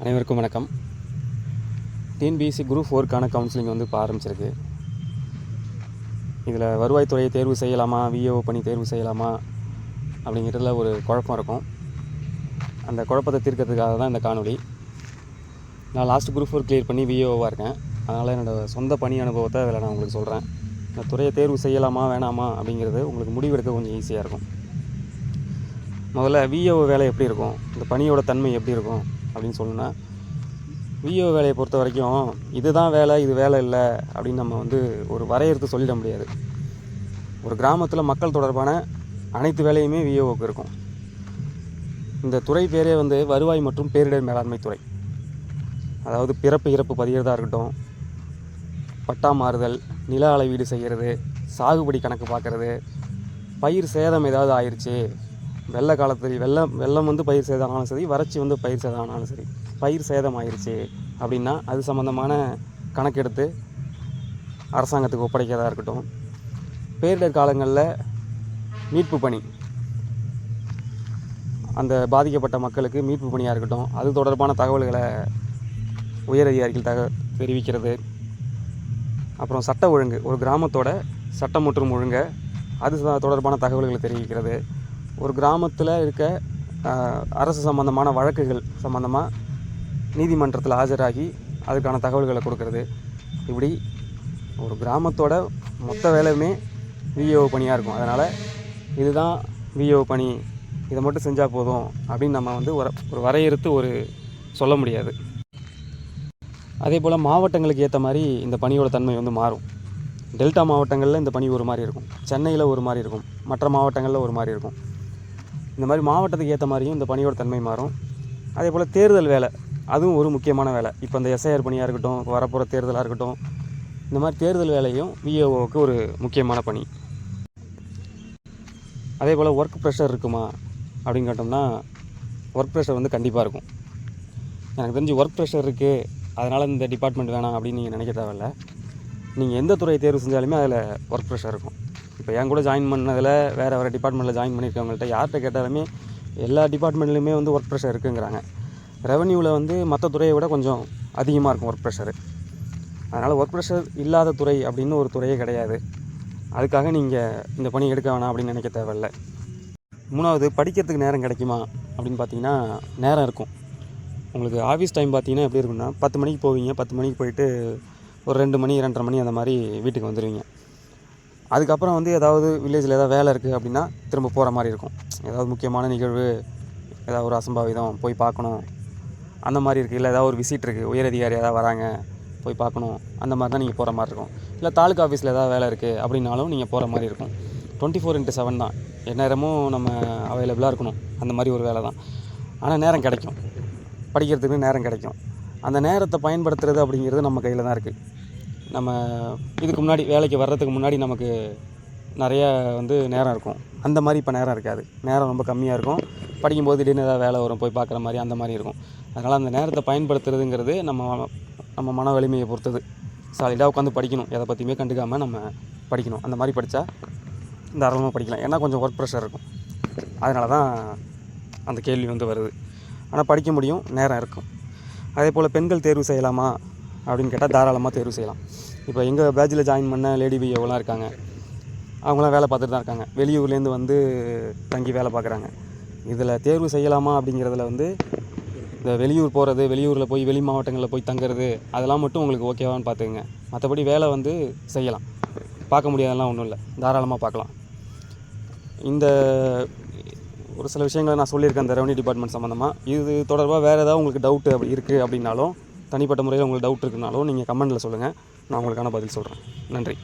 அனைவருக்கும் வணக்கம். TNPSC group ஃபோருக்கான counselling வந்து இப்போ ஆரம்பிச்சிருக்கு. இதில் வருவாய்த்துறையை தேர்வு செய்யலாமா? விஏஓ பண்ணி தேர்வு செய்யலாமா? அப்படிங்கிறதுல ஒரு குழப்பம் இருக்கும். அந்த குழப்பத்தை தீர்க்கிறதுக்காக தான் இந்த காணொளி. நான் லாஸ்ட் குரூப் ஃபோர் கிளியர் பண்ணி விஏஓவாக இருக்கேன். அதனால் என்னோடய சொந்த பணி அனுபவத்தை அதில் நான் உங்களுக்கு சொல்கிறேன் இந்த துறையை தேர்வு செய்யலாமா வேணாமா அப்படிங்கிறது உங்களுக்கு முடிவெடுக்க கொஞ்சம் ஈஸியாக இருக்கும். முதல்ல விஏஓ வேலை எப்படி இருக்கும்? இந்த பணியோட தன்மை எப்படி இருக்கும்? அப்படின்னு சொல்லணும்னா விஓ வேலையை பொறுத்த வரைக்கும் இதுதான் வேலை இது வேலை இல்லை அப்படின்னு நம்ம வந்து ஒரு வரையறுத்து சொல்லிட முடியாது. ஒரு கிராமத்தில் மக்கள் தொடர்பான அனைத்து வேலையுமே விஓவுக்கு இருக்கும். இந்த துறை பேரே வந்து வருவாய் மற்றும் பேரிடர் மேலாண்மை துறை. அதாவது பிறப்பு இறப்பு பதிகிறதா இருக்கட்டும் பட்டா மாறுதல் நில அளவீடு செய்கிறது சாகுபடி கணக்கு பார்க்குறது பயிர் சேதம் ஏதாவது ஆயிடுச்சு வெள்ள காலத்தில் வெள்ளம் வெள்ளம் வந்து பயிர் சேதம் ஆனாலும் சரி வறட்சி வந்து பயிர் சேதம் ஆனாலும் சரி பயிர் சேதம் ஆயிடுச்சு அப்படின்னா அது சம்மந்தமான கணக்கெடுத்து அரசாங்கத்துக்கு ஒப்படைக்கிறதா இருக்கட்டும். பேரிடர் காலங்களில் மீட்பு பணி. அந்த பாதிக்கப்பட்ட மக்களுக்கு மீட்பு பணியாக இருக்கட்டும் அது தொடர்பான தகவல்களை உயர் அதிகாரிகள் தக தெரிவிக்கிறது. அப்புறம் சட்ட ஒழுங்கு ஒரு கிராமத்தோட சட்டம் மற்றும் ஒழுங்கை அது தொடர்பான தகவல்களை தெரிவிக்கிறது. ஒரு கிராமத்தில் இருக்க அரசு சம்பந்தமான வழக்குகள் சம்பந்தமாக நீதிமன்றத்தில் ஆஜராகி அதுக்கான தகவல்களை கொடுக்கறது. இப்படி ஒரு கிராமத்தோட மொத்த வேலையுமே விஏஓ பணியாக இருக்கும். அதனால் இதுதான் விஏஓ பணி. இதை மட்டும் செஞ்சால் போதும் அப்படின்னு நம்ம வந்து ஒரு ஒரு வரையறுத்து ஒரு சொல்ல முடியாது. அதே போல் மாவட்டங்களுக்கு ஏற்ற மாதிரி இந்த பணியோட தன்மை வந்து மாறும். டெல்டா மாவட்டங்களில் இந்த பணி ஒரு மாதிரி இருக்கும். சென்னையில் ஒரு மாதிரி இருக்கும். மற்ற மாவட்டங்களில் ஒரு மாதிரி இருக்கும். இந்த மாதிரி மாவட்டத்துக்கு ஏற்ற மாதிரியும் இந்த பணியோட தன்மை மாறும். அதே போல் தேர்தல் வேலை அதுவும் ஒரு முக்கியமான வேலை. இப்போ இந்த எஸ்ஐஆர் பணியாக இருக்கட்டும் வரப்போகிற தேர்தலாக இருக்கட்டும் இந்த மாதிரி தேர்தல் வேலையும் விஏஓவுக்கு ஒரு முக்கியமான பணி. அதே போல் ஒர்க் ப்ரெஷர் இருக்குமா அப்படின்னு கேட்டோம்னா ஒர்க் ப்ரெஷர் வந்து கண்டிப்பாக இருக்கும். எனக்கு தெரிஞ்சு ஒர்க் ப்ரெஷர் இருக்குது அதனால் இந்த டிபார்ட்மெண்ட் வேணாம் அப்படின்னு நீங்கள் நினைக்க தேவையில்ல. நீங்கள் எந்த துறையை தேர்வு செஞ்சாலுமே அதில் ஒர்க் ப்ரெஷர் இருக்கும். இப்போ என் கூட ஜாயின் பண்ணதில் வேறு வேறு டிபார்ட்மெண்ட்டில் ஜாயின் பண்ணியிருக்கவங்கள்ட்ட யார்கிட்ட கேட்டாலுமே எல்லா டிபார்ட்மெண்ட்லையுமே வந்து ஒர்க் ப்ரெஷர் இருக்குங்கிறாங்க. ரெவன்யூவில் வந்து மற்ற துறையை விட கொஞ்சம் அதிகமாக இருக்கும் ஒர்க் ப்ரெஷரு அதனால் ஒர்க் ப்ரெஷர் இல்லாத துறை அப்படின்னு ஒரு துறையே கிடையாது. அதுக்காக நீங்கள் இந்த பணி எடுக்க வேணாம் அப்படின்னு நினைக்க தேவையில்ல. மூணாவது படிக்கிறதுக்கு நேரம் கிடைக்குமா அப்படின்னு பார்த்தீங்கன்னா நேரம் இருக்கும். உங்களுக்கு ஆஃபீஸ் டைம் பார்த்தீங்கன்னா எப்படி இருக்குன்னா பத்து மணிக்கு போவீங்க பத்து மணிக்கு போயிட்டு ஒரு ரெண்டு மணி ரெண்டரை மணி அந்த மாதிரி வீட்டுக்கு வந்துடுவீங்க அதுக்கப்புறம் வந்து ஏதாவது வில்லேஜில் ஏதாவது வேலை இருக்குது அப்படின்னா திரும்ப போகிற மாதிரி இருக்கும். ஏதாவது முக்கியமான நிகழ்வு ஏதாவது ஒரு அசம்பாவிதம் போய் பார்க்கணும். அந்த மாதிரி இருக்குது இல்லை ஏதாவது ஒரு விசிட் இருக்குது உயர் அதிகாரி ஏதாவது வராங்க போய் பார்க்கணும். அந்த மாதிரி தான் நீங்கள் போகிற மாதிரி இருக்கும். இல்லை தாலுக்கா ஆஃபீஸில் ஏதாவது வேலை இருக்குது அப்படின்னாலும் நீங்கள் போகிற மாதிரி இருக்கும். டுவெண்ட்டி ஃபோர் இன்ட்டு செவன் தான். எந்நேரமும் நம்ம அவைலபிளாக இருக்கணும். அந்த மாதிரி ஒரு வேலை தான். ஆனால் நேரம் கிடைக்கும். படிக்கிறதுக்கு நேரம் கிடைக்கும். அந்த நேரத்தை பயன்படுத்துறது அப்படிங்கிறது நம்ம கையில் தான் இருக்குது நம்ம இதுக்கு முன்னாடி வேலைக்கு வர்றதுக்கு முன்னாடி நமக்கு நிறைய வந்து நேரம் இருக்கும். அந்த மாதிரி இப்போ நேரம் இருக்காது. நேரம் ரொம்ப கம்மியாக இருக்கும். படிக்கும்போது திடீர்னு ஏதாவது வேலை வரும் போய் பார்க்குற மாதிரி அந்த மாதிரி இருக்கும். அதனால் அந்த நேரத்தை பயன்படுத்துறதுங்கிறது நம்ம நம்ம மன வலிமையை பொறுத்தது. சாலிடாக உட்காந்து படிக்கணும். எதை பற்றியுமே கண்டுக்காமல் நம்ம படிக்கணும். அந்த மாதிரி படித்தா தாராளமாக படிக்கலாம். ஏன்னா கொஞ்சம் ஒர்க் ப்ரெஷர் இருக்கும். அதனால தான் அந்த கேள்வி வந்து வருது. ஆனால் படிக்க முடியும். நேரம் இருக்கும். அதே போல் பெண்கள் தேர்வு செய்யலாமா? அப்படின்னு கேட்டால் தாராளமாக தேர்வு செய்யலாம். இப்போ எங்கள் பேட்சில் ஜாயின் பண்ண லேடி பிஏவெலாம் இருக்காங்க? அவங்களாம் வேலை பார்த்துட்டு தான் இருக்காங்க. வெளியூர்லேருந்து வந்து தங்கி வேலை பார்க்குறாங்க. இதில் தேர்வு செய்யலாமா அப்படிங்கிறதுல வந்து இந்த வெளியூர் போகிறது வெளியூரில் போய் வெளி மாவட்டங்களில் போய் தங்குறது அதெல்லாம் மட்டும் உங்களுக்கு ஓகேவான்னு பார்த்துக்குங்க. மற்றபடி வேலை வந்து செய்யலாம். பார்க்க முடியாதெல்லாம் ஒன்றும் இல்லை. தாராளமாக பார்க்கலாம். இந்த ஒரு சில விஷயங்களை நான் சொல்லியிருக்கேன். இந்த ரெவன்யூ டிபார்ட்மெண்ட் சம்மந்தமாக இது தொடர்பாக வேறு ஏதாவது உங்களுக்கு டவுட்டு அப்படி இருக்குது அப்படின்னாலும் தனிப்பட்ட முறையில் உங்களுக்கு டவுட் இருக்குனாலும் நீங்கள் கமெண்ட்டில் சொல்லுங்கள் நான் உங்களுக்கான பதில் சொல்கிறேன் நன்றி.